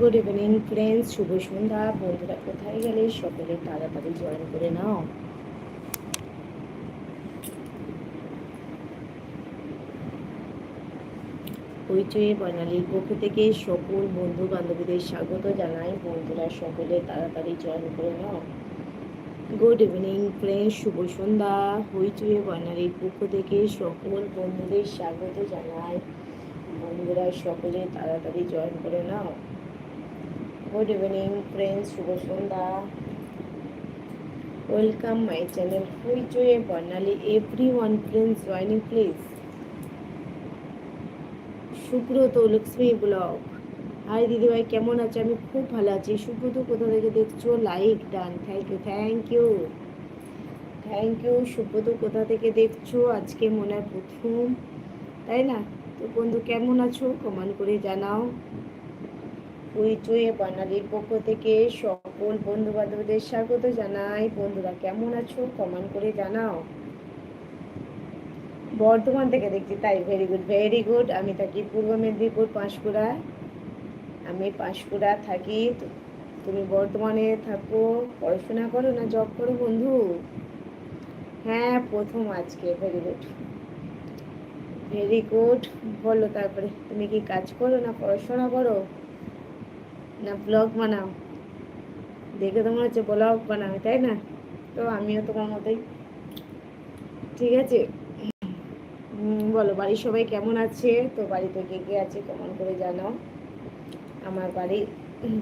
Good evening friends শুভ সন্ধ্যা। বন্ধুরা, কোথায় গেলে? সকলে তাড়াতাড়ি জয়েন করে নাও। হইচয়ে বর্ণালীর পক্ষ থেকে সকল বন্ধু বান্ধবীদের স্বাগত জানাই। বন্ধুরা, সকলে তাড়াতাড়ি জয়েন করে নাও। গুড ইভিনিং ফ্রেন্ডস শুভ সন্ধ্যা। হইচয়ে বর্ণালীর পক্ষ থেকে সকল বন্ধুদের স্বাগত জানাই। বন্ধুরা, সকলে তাড়াতাড়ি জয়েন করে নাও। গুড ইভিনিং ফ্রেন্ডস শুভ সন্ধ্যা welcome my channel হুইচওয়ে Barnali everyone friends joining please Subrata Lakshmi blog. Hi দিদিভাই, কেমন আছে? আমি খুব ভালো আছি। সুব্রত, কোথা থেকে দেখছ? Like done thank you thank you thank you Subrata, কোথা থেকে দেখছ? আজকে মনে হয় প্রথম। তাই না? তো বন্ধু, কেমন আছো? কমেন্ট করে জানাও। উইচুয়ে বাঙালির পক্ষ থেকে সকল বন্ধু বান্ধবদের স্বাগত জানাই। বন্ধুরা, কেমন আছো? কমেন্ট করে জানাও। বর্ধমান থেকে দেখছি, তাই ভেরি গুড ভেরি গুড আমি থাকি পূর্ব মেদিনীপুর, পাঁশকুড়া। আমি পাঁশকুড়া থাকি। তুমি বর্ধমানে থাকো, পড়াশোনা করো না জব করো বন্ধু? হ্যাঁ প্রথম আজকে ভেরি গুড ভেরি গুড বলো তারপরে, তুমি কি কাজ করো না পড়াশোনা করো? না ব্লগ বানাও। দেখে তো মনে হচ্ছে ব্লগ বানাও তাই না? তো আমিও তোমার মতোই। ঠিক আছে? বলো, বাড়ির সবাই কেমন আছে? তো বাড়িতে কে কে আছে কেমন করে জানাও। আমার বাড়ি,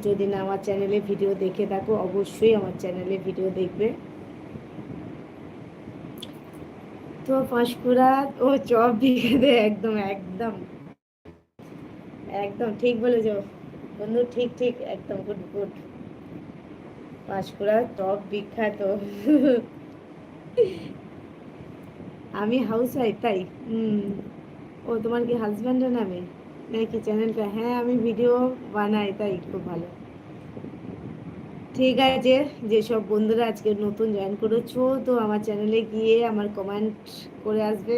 যদি না আমার চ্যানেলে ভিডিও দেখে থাকো, অবশ্যই আমার চ্যানেলে ভিডিও দেখবে। তো পাঁশকুড়া ও চপ বিঘেতে একদম একদম। একদম, ঠিক বলেছ। বন্ধু, ঠিক ঠিক, একদম গুড গুড পাঁশকুড়া টপ বিখ্যাত। আমি হাউস ওয়াইফ তাই? ও, তোমার কি হাজব্যান্ডের নামে? নাকি চ্যানেলটা হ্যাঁ আমি ভিডিও বানাই, তাই খুব ভালো। ঠিক আছে, যেসব বন্ধুরা আজকে নতুন জয়েন করেছ, তো আমার চ্যানেলে গিয়ে আমার কমেন্ট করে আসবে।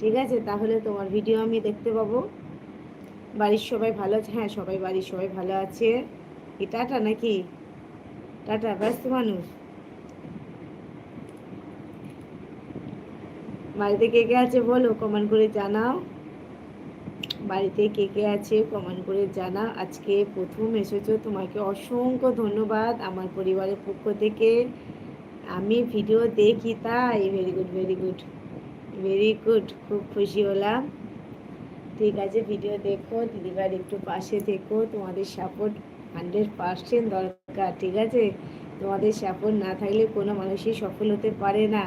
ঠিক আছে, তাহলে তোমার ভিডিও আমি দেখতে পাবো। বাড়ির সবাই ভালো আছে? হ্যাঁ সবাই বাড়ির সবাই ভালো আছে। কি টাটা নাকি? টাটা, ব্যস্ত মানুষ। বাড়িতে কে কে আছে বলো? কমেন্ট করে জানাও। বাড়িতে কে কে আছে কমেন্ট করে জানা আজকে প্রথম এসেছ, তোমাকে অসংখ্য ধন্যবাদ আমার পরিবারের পক্ষ থেকে। আমি ভিডিও দেখি, তাই very good very good very good খুব খুশি হলাম। ঠিক আছে ভিডিও দেখো দিদিভাইয়ের একটু পাশে দেখো তোমাদের সাপোর্ট হান্ড্রেড পার্সেন্ট দরকার, ঠিক আছে? তোমাদের সাপোর্ট না থাকলে কোনো মানুষই সফল হতে পারে না,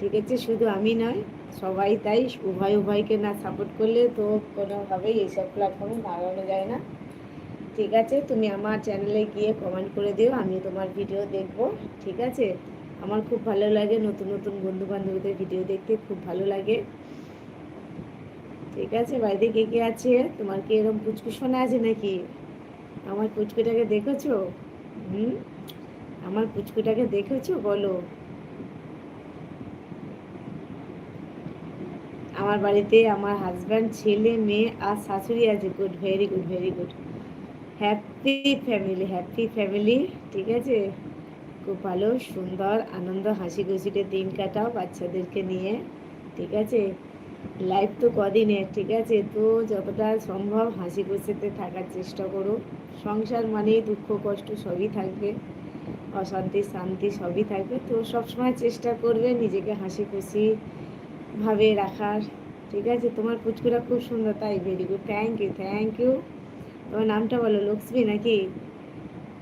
ঠিক আছে? শুধু আমি নয়, সবাই তাই, উভয় উভয়কে না সাপোর্ট করলে তো কোনোভাবেই এইসব প্ল্যাটফর্মে দাঁড়ানো যায় না, ঠিক আছে? তুমি আমার চ্যানেলে গিয়ে কমেন্ট করে দিও, আমি তোমার ভিডিও দেখব, ঠিক আছে? আমার খুব ভালো লাগে নতুন নতুন বন্ধু বান্ধবীদের ভিডিও দেখতে, খুব ভালো লাগে। ঠিক আছে, বাড়িতে কে কে আছে? তোমার কি এরকম পুচকু শোনা আছে নাকি? আমার পুচকুটাকে দেখেছ? হুম? আমার পুচকুটাকে দেখেছ? বলো। আমার বাড়িতে আমার হাজব্যান্ড ছেলে, মেয়ে আর শাশুড়ি আছে। Good very good very good happy family happy family ঠিক আছে? খুব ভালো, সুন্দর, আনন্দ হাসি খুশিতে দিন কাটাও বাচ্চাদেরকে নিয়ে, ঠিক আছে? লাইফ তো কদিনের ঠিক আছে? তো যতটা সম্ভব হাসি খুশিতে থাকার চেষ্টা করো। সংসার মানেই দুঃখ, কষ্ট সবই থাকবে। অশান্তি, শান্তি সবই থাকবে। তো সবসময় চেষ্টা করবে নিজেকে হাসি খুশি ভাবে রাখার। ঠিক আছে? তোমার পুচকুরা খুব সুন্দর, তাই very good thank you thank you তোমার নামটা বলো, লক্ষ্মী নাকি?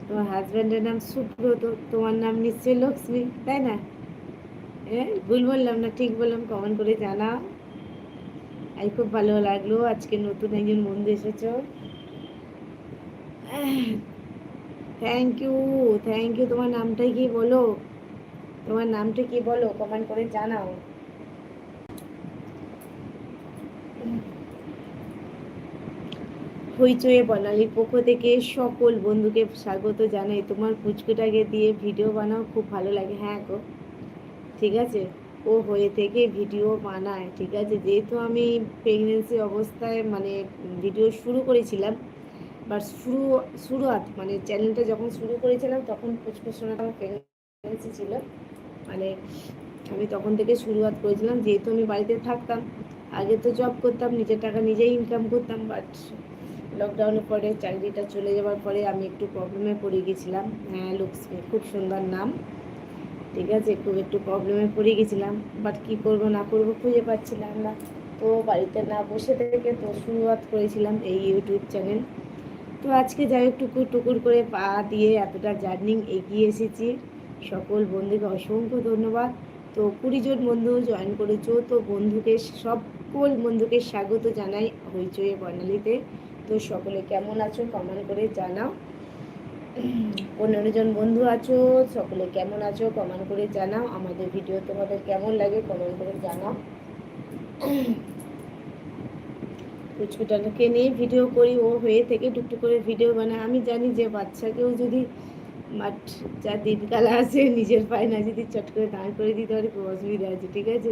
তোমার হাজব্যান্ডের নাম সুব্রত তোমার নাম নিশ্চয়ই লক্ষ্মী, তাই না? হ্যাঁ ভুল বললাম না, ঠিক বললাম কমেন্ট করে জানাও। আমি খুব ভালো লাগল, আজকে নতুন একজন বন্ধু এসেছ। থ্যাংক ইউ থ্যাংক ইউ তোমার নামটা কি বলো? তোমার নামটা কি বলো? কমেন্ট করে জানাও। হইচয়ে বনালির পক্ষ থেকে সকল বন্ধুকে স্বাগত জানাই। তোমার পুচকুটাকে দিয়ে ভিডিও বানাও, খুব ভালো লাগে। হ্যাঁ গো, ঠিক আছে? ও হয়ে থেকে ভিডিও বানায়, ঠিক আছে? যেহেতু আমি প্রেগনেন্সি অবস্থায় মানে ভিডিও শুরু করেছিলাম বাট শুরু, শুরুয়াত মানে চ্যানেলটা যখন শুরু করেছিলাম, তখন পুচকুসোনাটা আমার প্রেগনেন্সি ছিল। মানে আমি তখন থেকে শুরুয়াত করেছিলাম, যেহেতু আমি বাড়িতে থাকতাম, আগে তো জব করতাম, নিজের টাকা নিজেই ইনকাম করতাম বাট লকডাউনের পরে চাকরিটা চলে যাওয়ার পরে আমি একটু প্রবলেমে পড়ে গেছিলাম। হ্যাঁ লক্ষ্মী খুব সুন্দর নাম। ঠিক আছে খুব একটু প্রবলেমে পড়ে গেছিলাম বাট কি করব, না করব খুঁজে পাচ্ছিলাম না। তো বাড়িতে না বসে থেকে তো শুরুয়াত করেছিলাম এই ইউটিউব চ্যানেল তো আজকে যাই হোক, টুকুর টুকুর করে পা দিয়ে এতটা জার্নিং এগিয়ে এসেছি। সকল বন্ধুকে অসংখ্য ধন্যবাদ। তো কুড়ি জন বন্ধু জয়েন করেছ, তো বন্ধুকে, সকল বন্ধুকে স্বাগত জানাই হইচই বর্ণালীতে। তো সকলে কেমন আছো কমেন্ট করে জানাও। পনেরো জন বন্ধু আছো, সকলে কেমন আছো কমেন্ট করে জানাও। আমাদের ভিডিও তোমাদের কেমন লাগে কমেন্ট করে জানাও। কুচকুটাকে নিয়ে ভিডিও করি, ও হয়ে থেকে টুকটুক করে ভিডিও বানায়। আমি জানি যে বাচ্চাকেও যদি বাট যা দিনকাল আছে, নিজের পায়ে না যদি চট করে দাঁড় করে দিতে পারি, খুব অসুবিধা আছে ঠিক আছে?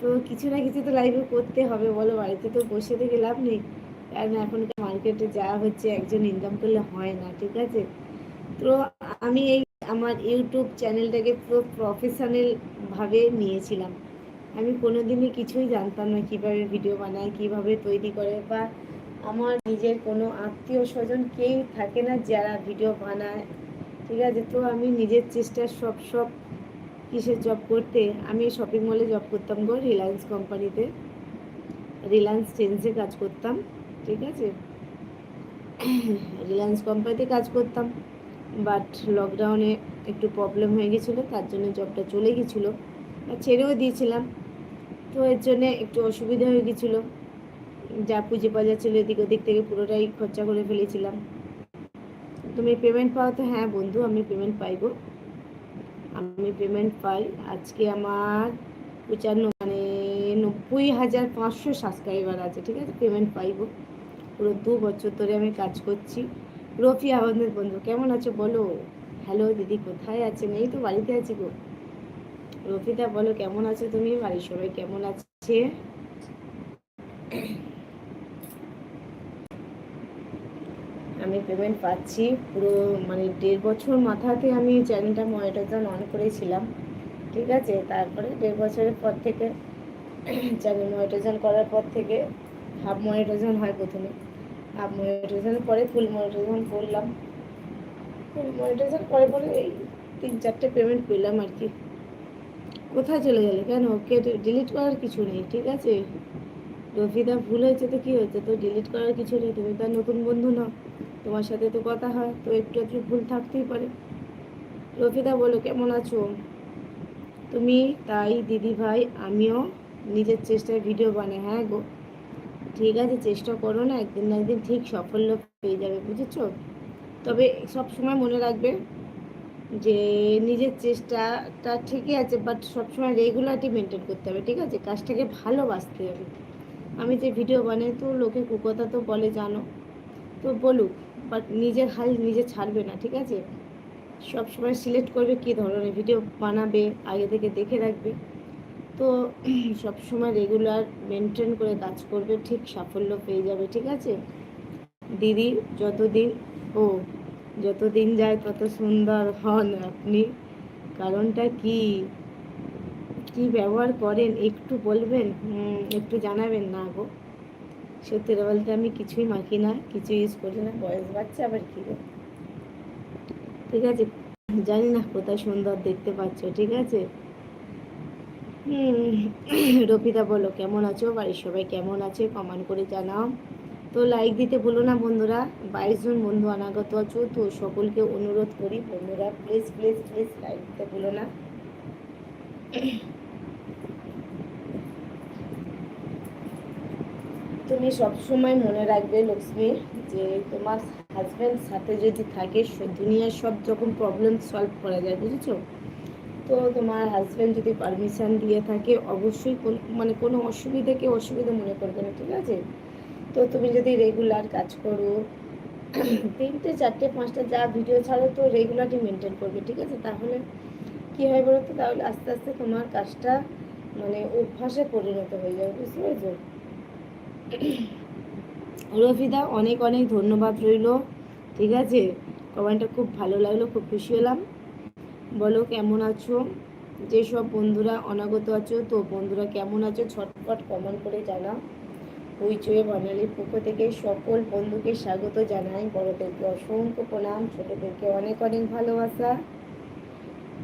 তো কিছু না কিছু তো লাইফে করতে হবে, বলো, বাড়িতে তো বসে থেকে লাভ নেই। কারণ এখন মার্কেটে যা হচ্ছে, একজন ইনকাম করলে হয় না, ঠিক আছে? তো আমি এই আমার ইউটিউব চ্যানেলটাকে পুরো প্রফেশনাল ভাবে নিয়েছিলাম। আমি কোনোদিনই কিছুই জানতাম না কীভাবে ভিডিও বানায়, কীভাবে তৈরি করে, বা আমার নিজের কোনো আত্মীয় স্বজন কেউ থাকে না যারা ভিডিও বানায়, ঠিক আছে? তো আমি নিজের চেষ্টা সব সব কিসের জব করতে, আমি শপিং মলে জব করতাম গো রিলায়েন্স কোম্পানিতে রিলায়েন্স ট্রেন্সে কাজ করতাম। ঠিক আছে? রিলায়েন্স কোম্পানিতে কাজ করতাম বাট লকডাউনে একটু প্রবলেম হয়ে গেছিল, তার জন্য জবটা চলে গেছিল। ছেড়েও দিয়েছিলাম, তো এর জন্যে একটু অসুবিধা হয়ে গেছিল। যা পুঁজি পাওয়া যাচ্ছিল এদিক ওদিক থেকে পুরোটাই খরচা করে ফেলেছিলাম। তুমি পেমেন্ট পাও তো? হ্যাঁ বন্ধু, আমি পেমেন্ট পাইব। আমি পেমেন্ট পাই। আজকে আমার পঁচান্ন মানে নব্বই হাজার পাঁচশো সাবস্ক্রাইবার আছে, ঠিক আছে? পেমেন্ট পাইব। পুরো দু বছর ধরে আমি কাজ করছি। রফি আহমেদ বন্ধু, কেমন আছো বলো? হ্যালো দিদি, কোথায় আছেন? এই তো বাড়িতে আছি গো। রফিদা, বলো, কেমন আছো তুমি? বাড়ির সবাই কেমন আছে? আমি পেমেন্ট পাচ্ছি। পুরো মানে দেড় বছর মাথাতে আমি চ্যানেলটা মনিটাইজন অন করেছিলাম। ঠিক আছে? তারপরে দেড় বছরের পর থেকে চ্যানেল মনিটাইজন করার পর থেকে হাফ মনিটাইজন হয় প্রথমে। হাফ মনিটাইজের পরে ফুল মনিটাইজন করলাম। ফুল মনিটাইজন করে পরে এই তিন চারটে পেমেন্ট পেলাম আর কি। কোথায় চলে গেলে কেন? কেটে ডিলিট করার কিছু নেই, ঠিক আছে? রফিদা ভুল হয়েছে তো কী হয়েছে? তো ডিলিট করার কিছু নেই, তুমি তার নতুন বন্ধু নাও। তোমার সাথে তো কথা হয়, তো একটু একটু ভুল থাকতেই পারে। রফিদা বলো কেমন আছো? তুমি, তাই দিদি ভাই আমিও নিজের চেষ্টায় ভিডিও বানাই। হ্যাঁ গো। ঠিক আছে, চেষ্টা করো না, একদিন না একদিন ঠিক সাফল্য পেয়ে যাবে, বুঝেছ? তবে সব সময় মনে রাখবে যে নিজের চেষ্টাটা ঠিকই আছে বাট সবসময় রেগুলারটি মেনটেন করতে হবে, ঠিক আছে? কাজটাকে ভালোবাসতে হবে। আমি যে ভিডিও বানাই তো লোকে কুকথা তো বলে, জানো? তো বলুক বাট নিজের হাল নিজে ছাড়বে না, ঠিক আছে? সব সময় সিলেক্ট করবে কী ধরনের ভিডিও বানাবে, আগে থেকে দেখে রাখবে। তো সব সময় রেগুলার মেনটেন করে কাজ করবে, ঠিক সাফল্য পেয়ে যাবে, ঠিক আছে? দিদি, যতদিন, ও, যতদিন যায় তত সুন্দর হন আপনি। কারণটা কি? কি ব্যবহার করেন? একটু বলবেন? একটু জানাবেন না গো। সত্যি বলতে আমি কিছুই মাখি না কিছু ইউজ করি না, বয়স বাচ্চা আবার কি ঠিক আছে? জানি না কোথায় সুন্দর দেখতে পাচ্ছ, ঠিক আছে? রফিদা বলো, কেমন আছো? বাড়ির সবাই কেমন আছে? কমেন্ট করে জানাও। তো লাইক দিতে ভুলো না বন্ধুরা। বাইশ জন বন্ধু অনাগত আছো, তো সকলকে অনুরোধ করি বন্ধুরা প্লিজ প্লিজ প্লিজ লাইক দিতে ভুলো না। তুমি সবসময় মনে রাখবে লক্ষ্মী, যে তোমার হাজব্যান্ড সাথে যদি থাকে দুনিয়ার সব রকম প্রবলেম সলভ করা যায়, বুঝেছ? তো তোমার হাজব্যান্ড যদি পারমিশন দিয়ে থাকে, অবশ্যই মানে কোনো অসুবিধাকে অসুবিধা মনে করবে না, ঠিক আছে? তো তুমি যদি রেগুলার কাজ করো, তিনটে, চারটে, পাঁচটা, যা ভিডিও ছাড়ো, তো রেগুলারই মেনটেন করবে, ঠিক আছে? তাহলে কী হয় বলো তো? তাহলে আস্তে আস্তে তোমার কাজটা মানে অভ্যাসে পরিণত হয়ে যাবে, বুঝতে পেরেছ? রফিদা, অনেক অনেক ধন্যবাদ রইল, ঠিক আছে? কমেন্টটা খুব ভালো লাগল, খুব খুশি হলাম। বলো, কেমন আছো? যেসব বন্ধুরা অনাগত আছো, তো বন্ধুরা কেমন আছো? ছটপট কমেন্ট করে জানাও। হইচয়ে বাঙালির পক্ষ থেকে সকল বন্ধুকে স্বাগত জানাই। বড়দেরকে অসংখ্য প্রণাম, ছোটদেরকে অনেক অনেক ভালোবাসা।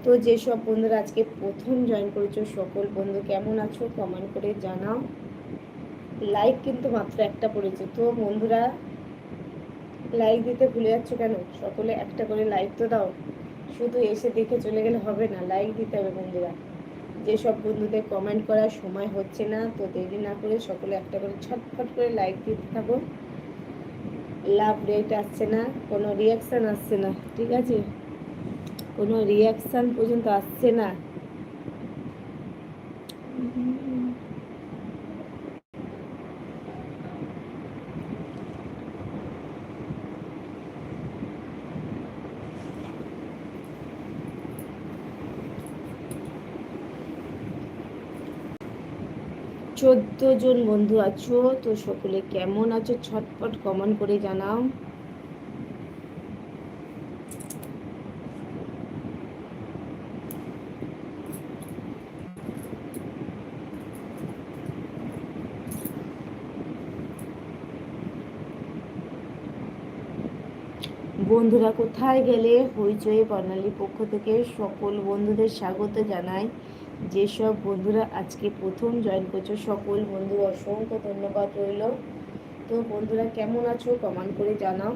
তো যেসব বন্ধুরা আজকে প্রথম জয়েন করেছ, সকল বন্ধু কেমন আছো? কমেন্ট করে জানাও। লাইক কিন্তু মাত্র একটা পড়েছে। তো বন্ধুরা লাইক দিতে ভুলে যাচ্ছ কেন? সকলে একটা করে লাইক তো দাও। শুধু এসে দেখে চলে গেলে হবে না লাইক দিতে হবে বন্ধুরা। যেসব বন্ধুদের কমেন্ট করার সময় হচ্ছে না, তো দেরি না করে সকলে একটা করে ছটফট করে লাইক দিতে থাকো। লাভ রেট আসছে না, কোনো রিয়াকশান আসছে না, ঠিক আছে? কোনো রিয়াকশান পর্যন্ত আসছে না। চোদ্দ জন বন্ধু আছো, তো সকলে কেমন আছো? ছটপট কমেন্ট করে জানাও। বন্ধুরা, কোথায় গেলে? হইচই বর্ণালীর পক্ষ থেকে সকল বন্ধুদের স্বাগত জানাই। যেসব বন্ধুরা আজকে প্রথম জয়েন করছ, সকল বন্ধু অসংখ্য ধন্যবাদ রইল। তো বন্ধুরা, কেমন আছো? কমেন্ট করে জানাও।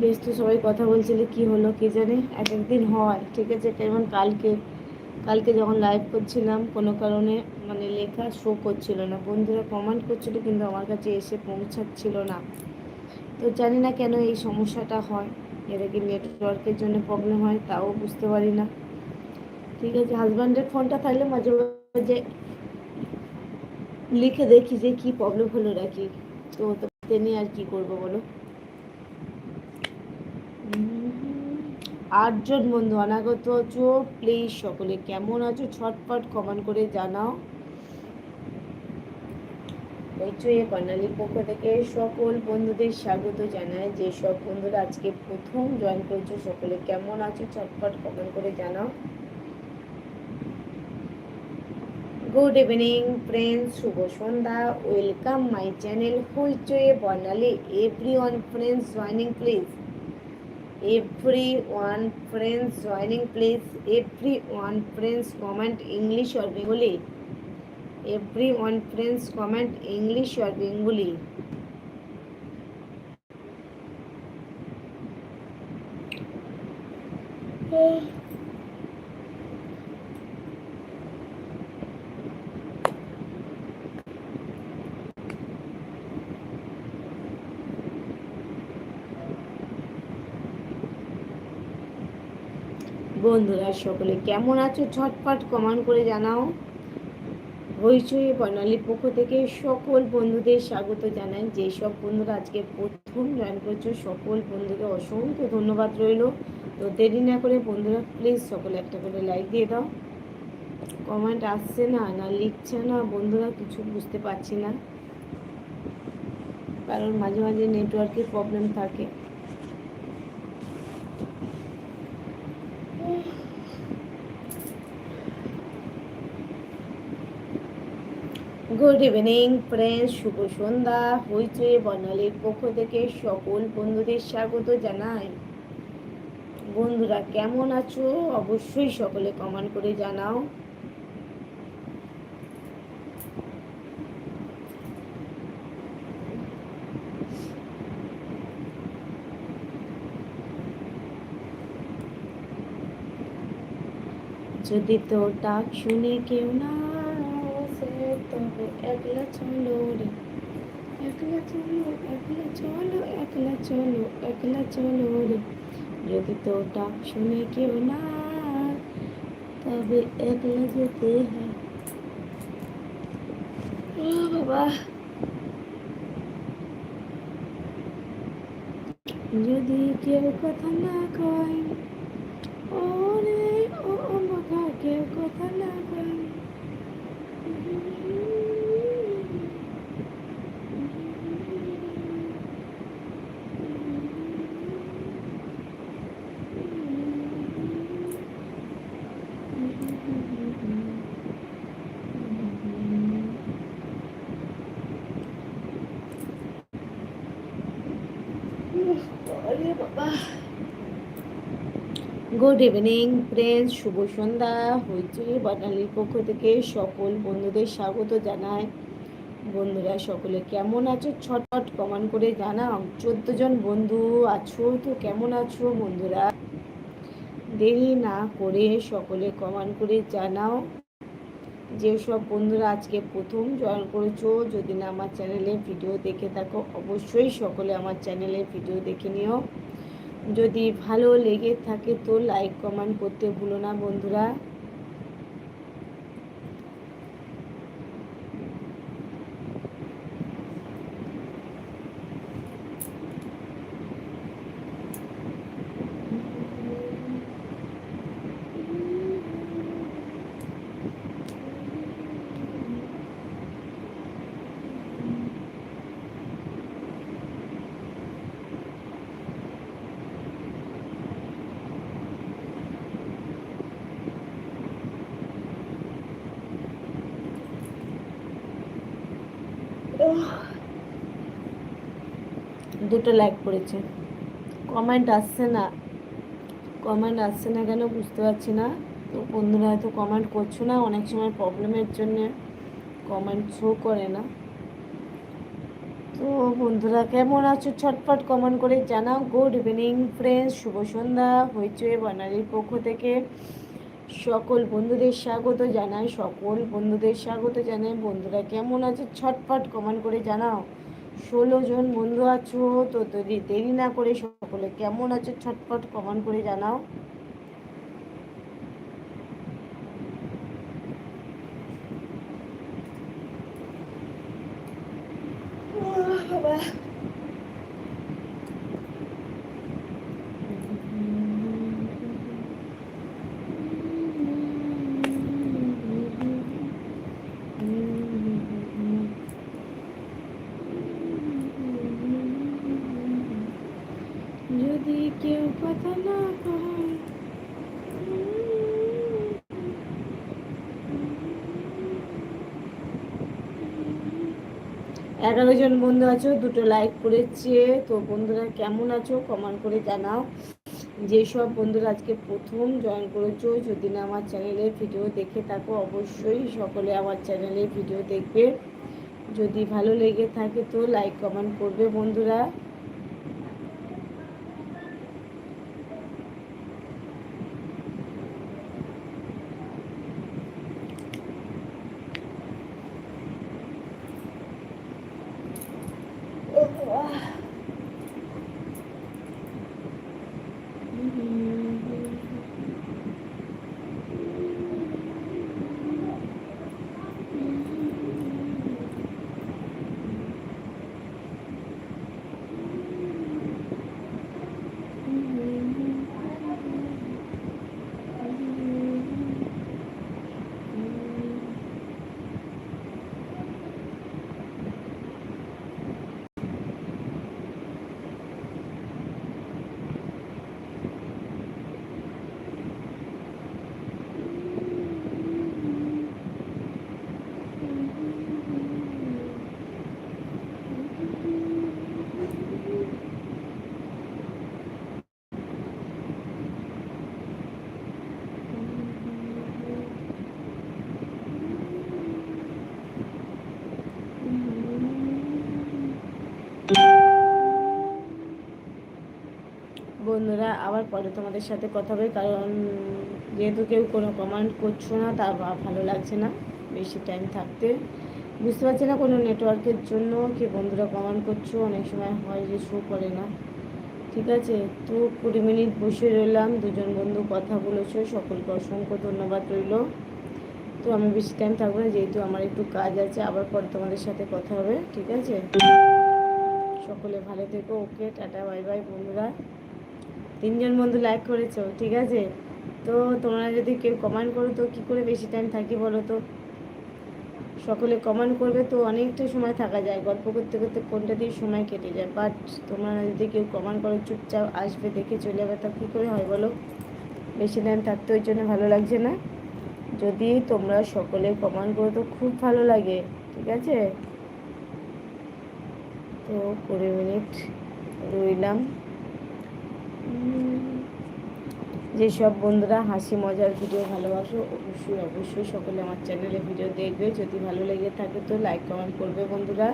বেশ তো সবাই কথা বলছিলে, কি হলো কে জানে? এক একদিন হয়, ঠিক আছে যেমন কালকে? কালকে যখন লাইভ করছিলাম, কোনো কারণে মানে লেখা শো করছিল না। বন্ধুরা কমেন্ট করছিল কিন্তু আমার কাছে এসে পৌঁছাচ্ছিল না। তো জানি না কেন এই সমস্যাটা হয়। এটা কি নেটওয়ার্কের জন্য প্রবলেম হয়, তাও বুঝতে পারি না। ঠিক আছে হাজব্যান্ডের ফোনটা থাকলে মাঝে মাঝে লিখে দেখি যে কি প্রবলেম হলো নাকি। তো তিনি আর কি করব বলো? আটজন বন্ধু, অনাগত আছো প্লিজ সকলে কেমন আছো? ছটপট কমেন্ট করে জানাও। কর্ণালীর পক্ষ থেকে সকল বন্ধুদের স্বাগত জানায় যে সব বন্ধুরা আজকে প্রথম জয়েন করেছ, সকলে কেমন আছো? ছটপট কমেন্ট করে জানাও। গুড ইভিনিং ফ্রেন্ডস শুভ সন্ধ্যা। Welcome my channel Hoichoi Barnali everyone friends joining please everyone friends joining please everyone friends comment english or bengali. Everyone friends comment english or bengali বন্ধুরা, সকলে কেমন আছো? ঝটপট কমান করে জানাও। হইচই বর্ণালীর পক্ষ থেকে সকল বন্ধুদের স্বাগত জানাই। যেসব বন্ধুরা আজকে প্রথম জয়েন করছ, সকল বন্ধুকে অসংখ্য ধন্যবাদ রইল। তো দেরি না করে বন্ধুরা প্লিজ সকলে একটা করে লাইক দিয়ে দাও। কমেন্ট আসছে না না লিখছে না, বন্ধুরা কিছু বুঝতে পারছি না। কারণ মাঝে মাঝে নেটওয়ার্কের প্রবলেম থাকে। গুড ইভিনিং ফ্রেন্ডস শুভ সন্ধ্যা। হইচই বর্ণালীর পক্ষ থেকে সকল বন্ধুদের স্বাগত জানাই। বন্ধুরা, কেমন আছো? অবশ্যই সকলে কমেন্ট করে জানাও। যদি তোর ডাক শুনে কেউ না তবে একলা চলো রে। একলা চলো একলা চলো একলা চলো একলা চলো রে। যদি তোর ডাক শুনে কেউ না তবে একলা যেতে বাবা। যদি কেউ কথা না কয়, ওরে ও বাবা, কেউ কথা না কয়। うん。ইভিনিং ফ্রেন্ডস শুভ সন্ধ্যা। হইচই বাটালির পক্ষ থেকে সকল বন্ধুদের স্বাগত জানাই। বন্ধুরা, সকলে কেমন আছো? ছটফট কমান করে জানাও। চোদ্দ জন বন্ধু আছো তো কেমন আছো বন্ধুরা? দেরি না করে সকলে কমান করে জানাও। যেসব বন্ধুরা আজকে প্রথম জয়েন করেছ, যদি না আমার চ্যানেলে ভিডিও দেখে থাকো, অবশ্যই সকলে আমার চ্যানেলে ভিডিও দেখে নিও। যদি ভালো লেগে থাকে তো লাইক কমেন্ট করতে ভুলো না বন্ধুরা। দুটো লাইক করেছে কমেন্ট আসছে না। কমেন্ট আসছে না কেন বুঝতে পারছি না। তো বন্ধুরা হয়তো কমেন্ট করছ না, অনেক সময় প্রবলেমের জন্য কমেন্ট শো করে না। তো বন্ধুরা, কেমন আছো? ছটফট কমেন্ট করে জানাও। গুড ইভিনিং ফ্রেন্ডস শুভ সন্ধ্যা। হইচই বানালির পক্ষ থেকে সকল বন্ধুদের স্বাগত জানাই। সকল বন্ধুদের স্বাগত জানাই। বন্ধুরা, কেমন আছে? ছটফট কমেন্ট করে জানাও। ষোলো জন বন্ধু আছো, তো দেরি দেরি না করে সকলে কেমন আছে, ছটফট কমেন্ট করে জানাও বাবা কেউ কথা না এগারো জন বন্ধু আছো, দুটো লাইক করেছে। তো বন্ধুরা, কেমন আছো? কমেন্ট করে জানাও। যেসব বন্ধুরা আজকে প্রথম জয়েন করেছ, যদি না আমার চ্যানেলে ভিডিও দেখে থাকো, অবশ্যই সকলে আমার চ্যানেলে ভিডিও দেখবে। যদি ভালো লেগে থাকে তো লাইক কমেন্ট করবে বন্ধুরা বন্ধুরা আবার পরে তোমাদের সাথে কথা হবে, কারণ যেহেতু কেউ কোনো কমেন্ট করছ না, তা ভালো লাগছে না বেশি টাইম থাকতে। বুঝতে পারছি না কোনো নেটওয়ার্কের জন্য কি বন্ধুরা কমেন্ট করছ, অনেক সময় হয় যে শো করে না। ঠিক আছে, তো কুড়ি মিনিট বসে রইলাম, দুজন বন্ধু কথা বলেছ, সকলকে অসংখ্য ধন্যবাদ রইল। তো আমি বেশি টাইম থাকব না, যেহেতু আমার একটু কাজ আছে, আবার পরে তোমাদের সাথে কথা হবে, ঠিক আছে? সকলে ভালো থেকো, ওকে, টাটা বাই বাই বন্ধুরা। তিনজন বন্ধু লাইক করেছ, ঠিক আছে? তো তোমরা যদি কেউ কমেন্ট করো তো কী করে বেশি টাইম থাকি বলো তো? সকলে কমেন্ট করবে তো অনেকটা সময় থাকা যায়, গল্প করতে করতে কোনটা দিয়ে সময় কেটে যায়। বাট তোমরা যদি কেউ কমেন্ট করো, চুপচাপ আসবে, দেখে চলে যাবে, তা কী করে হয় বলো? বেশি টাইম থাকতে ওই জন্য ভালো লাগছে না। যদি তোমরা সকলে কমেন্ট করো তো খুব ভালো লাগে, ঠিক আছে? তো কুড়ি মিনিট রইলাম। যেসব বন্ধুরা হাসি মজার ভিডিও ভালোবাসো, অবশ্যই অবশ্যই সকলে আমার চ্যানেলে ভিডিও দেখবে। যদি ভালো লেগে থাকে তো লাইক কমেন্ট করবে বন্ধুরা।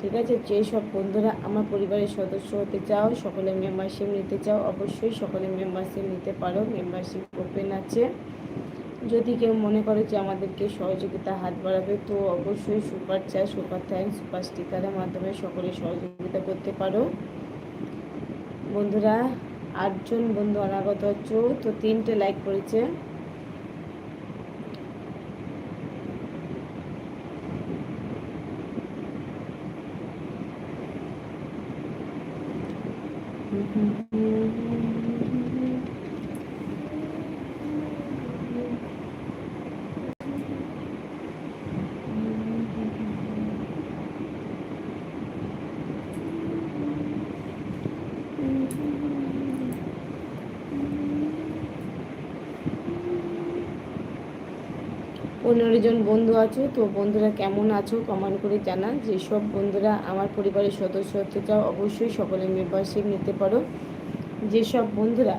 ঠিক আছে? যেসব বন্ধুরা আমার পরিবারের সদস্য হতে চাও, সকলে মেম্বারশিপ নিতে চাও, অবশ্যই সকলে মেম্বারশিপ নিতে পারো। মেম্বারশিপ ওপেন আছে। যদি কেউ মনে করে যে আমাদেরকে সহযোগিতা হাত বাড়াবে, তো অবশ্যই সুপার চাই সুপার থ্যাঙ্ক সুপার স্টিকারের মাধ্যমে সকলে সহযোগিতা করতে পারো। বন্ধুরা আটজন বন্ধু অনাগত হচ্ছে তো তিনটে লাইক করেছে। পনেরো জন বন্ধু আছো, তো বন্ধুরা কেমন আছো কমেন্ট করে জানা যেসব বন্ধুরা আমার পরিবারের সদস্য হতে চাও, অবশ্যই সকলে মেম্বারশিপ নিতে পারো। যেসব বন্ধুরা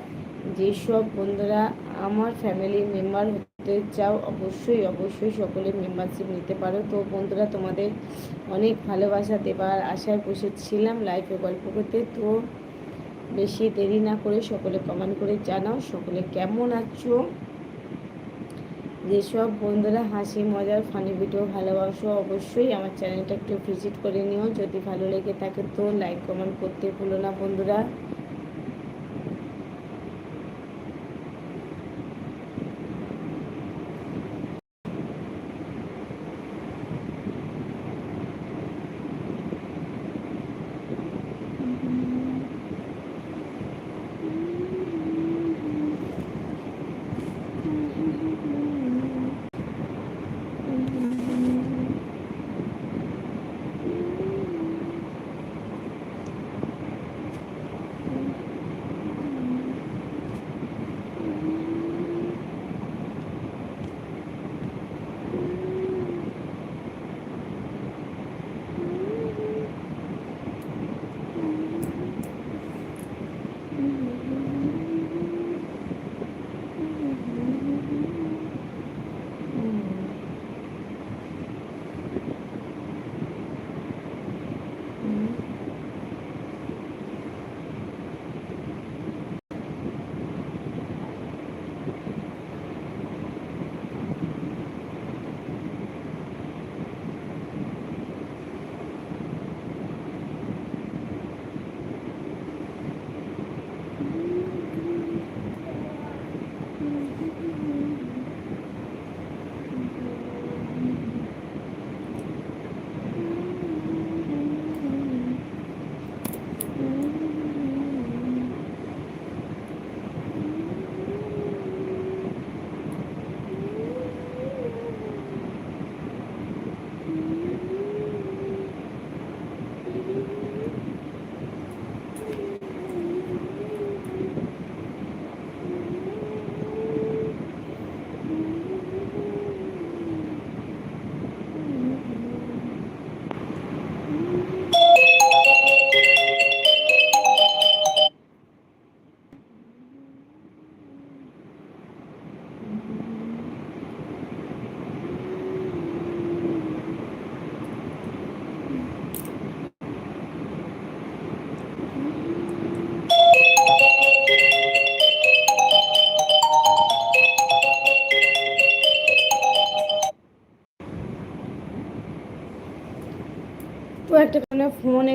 যেসব বন্ধুরা আমার ফ্যামিলি মেম্বার হতে চাও, অবশ্যই অবশ্যই সকলে মেম্বারশিপ নিতে পারো। তো বন্ধুরা, তোমাদের অনেক ভালোবাসা দেবার আশায় বসেছিলাম লাইফে গল্প করতে। তো বেশি দেরি না করে সকলে কমেন্ট করে জানাও, সকলে কেমন আছো? যেসব বন্ধুরা হাসি, মজার ফানি ভিডিও ভালোবাসো, অবশ্যই আমার চ্যানেলটা একটু ভিজিট করে নিও। যদি ভালো লেগে থাকে তো লাইক কমেন্ট করতে ভুলো না বন্ধুরা।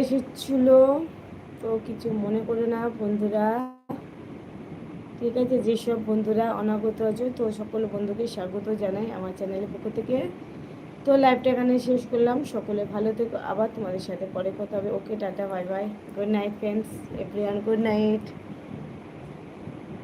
এসেছিল। তো কিছু মনে করে না বন্ধুরা। ঠিক আছে, যেসব বন্ধুরা অনাগত আছে, তো সকল বন্ধুকে স্বাগত জানাই আমার চ্যানেলের পক্ষ থেকে। তো লাইভটা এখানে শেষ করলাম। সকলে ভালো থেকো। আবার তোমাদের সাথে পরে কথা হবে। Okay, tata, bye bye. Good night friends everyone good night